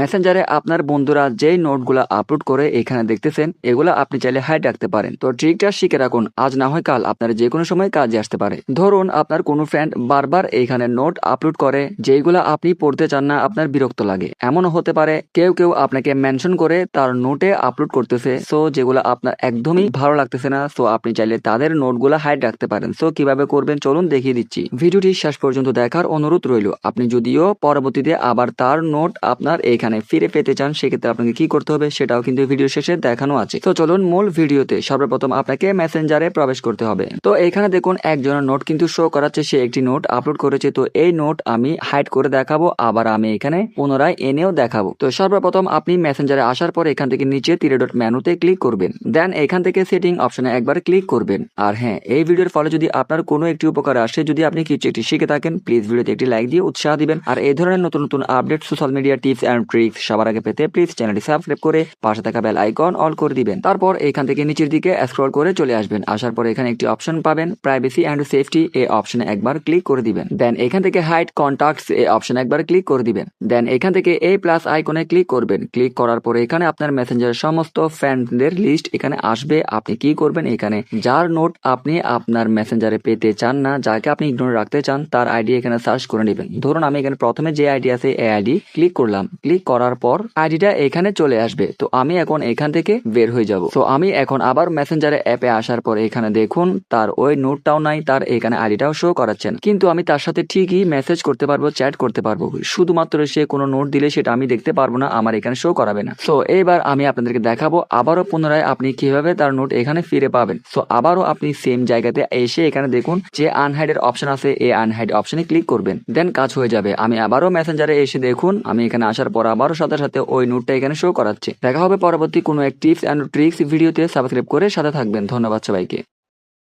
মেসেঞ্জারে আপনার বন্ধুরা যেই নোটগুলো আপলোড করে এখানে দেখতেছেন, এগুলো আপনি চাইলে হাইড রাখতে পারেন। তো ট্রিকটা শিখে রাখুন। আজ না হয় কাল আপনার যে কোনো সময় কাজে আসতে পারে। ধরুন আপনার কোনো ফ্রেন্ড বারবার এখানে নোট আপলোড করে যেগুলো আপনি পড়তে চান না, আপনার বিরক্ত লাগে। এমনও হতে পারে কেউ কেউ আপনাকে মেনশন করে তার নোটে আপলোড করতেছে সো যেগুলো আপনার একদমই ভালো লাগতেছে না সো আপনি চাইলে তাদের নোটগুলো হাইড রাখতে পারেন। সো কীভাবে করবেন চলুন দেখিয়ে দিচ্ছি। ভিডিওটি শেষ পর্যন্ত দেখার অনুরোধ রইল। আপনি যদিও পরবর্তীতে আবার তার নোট আপনার এখানে ফিরে পেতে চান, সেক্ষেত্রে আপনাকে কি করতে হবে সেটাও কিন্তু ভিডিও শেষে দেখানো আছে। তো চলুন মূল ভিডিওতে সর্বপ্রথম আপনাকে মেসেঞ্জারে প্রবেশ করতে হবে। তো এখানে দেখুন একজনের নোট কিন্তু শো করাচ্ছে, সে একটি নোট আপলোড করেছে। তো এই নোট আমি হাইড করে দেখাবো, আবার আমি এখানে পুনরায় এনেও দেখাবো। তো সর্বপ্রথম আপনি মেসেঞ্জারে আসার পর এখান থেকে নিচে তিরে ডট মেনুতে ক্লিক করবেন। দেন এখান থেকে সেটিং অপশনে একবার ক্লিক করবেন। আর হ্যাঁ এই ভিডিওর ফলে যদি আপনার কোনো একটি উপকার আসে, যদি আপনি কিছু একটি শিখে থাকেন প্লিজ ভিডিওতে একটি লাইক দিয়ে উৎসাহ দিবেন। আর এই ধরনের নতুন নতুন update social media tips and tricks সবার আগে পেতে প্লিজ চ্যানেলটি সাবস্ক্রাইব করে পাশে থাকা বেল আইকন অল করে দিবেন। তারপর এখান থেকে নিচের দিকে স্ক্রল করে চলে আসবেন। আসার পর এখানে একটি অপশন পাবেন প্রাইভেসি অ্যান্ড সেফটি এই অপশনে একবার ক্লিক করে দিবেন। দেন এখান থেকে হাইড কন্টাক্টস এই অপশনে একবার ক্লিক করে দিবেন। দেন এখান থেকে এই প্লাস আইকনে ক্লিক করবেন। ক্লিক করার পরে এখানে আপনার মেসেঞ্জারের সমস্ত ফ্রেন্ডদের লিস্ট এখানে আসবে। আপনি কি করবেন এখানে? যার নোট আপনি আপনার মেসেঞ্জারে পেতে চান না, যাকে আপনি ইগনোর রাখতে চান, তার আইডি এখানে সার্চ করে নেবেন। ধরুন আমি এখানে প্রথমে যে আইডি আছে এই আইডি ক্লিক করলাম। ক্লিক করার পর আইডিটা এখানে চলে আসবে। তো আমি এখন এখান থেকে বের হয়ে যাব। তো আমি এখন আবার মেসেঞ্জারে অ্যাপে আসার পর এখানে দেখুন, তার ওই নোটটাও নাই, তার এখানে আইডিটাও শো করাচ্ছেন। কিন্তু আমি তার সাথে ঠিকই মেসেজ করতে পারব চ্যাট করতে পারব। শুধুমাত্র সে কোনো নোট দিলে সেটা আমি দেখতে পারব না, আমার এখানে শো করাবে না। তো এইবার আমি আপনাদেরকে দেখাবো, আবারও পুনরায় আপনি কীভাবে তার নোট এখানে ফিরে পাবেন। তো আবারও আপনি সেম জায়গাতে এসে এখানে দেখুন যে আনহাইডের অপশন আছে, এই আনহাইড অপশনে ক্লিক করবেন। দেন কাজ হয়ে যাবে। আমি আবারও মেসেঞ্জারে এসে দেখুন, আমি এখানে আসার পর আবারও সাথে সাথে ওই নোটটা এখানে শো করাচ্ছে। দেখা হবে পরবর্তী কোনো এক টিপস অ্যান্ড ট্রিক্স ভিডিওতে। সাবস্ক্রাইব করে সাথে থাকবেন। ধন্যবাদ সবাইকে।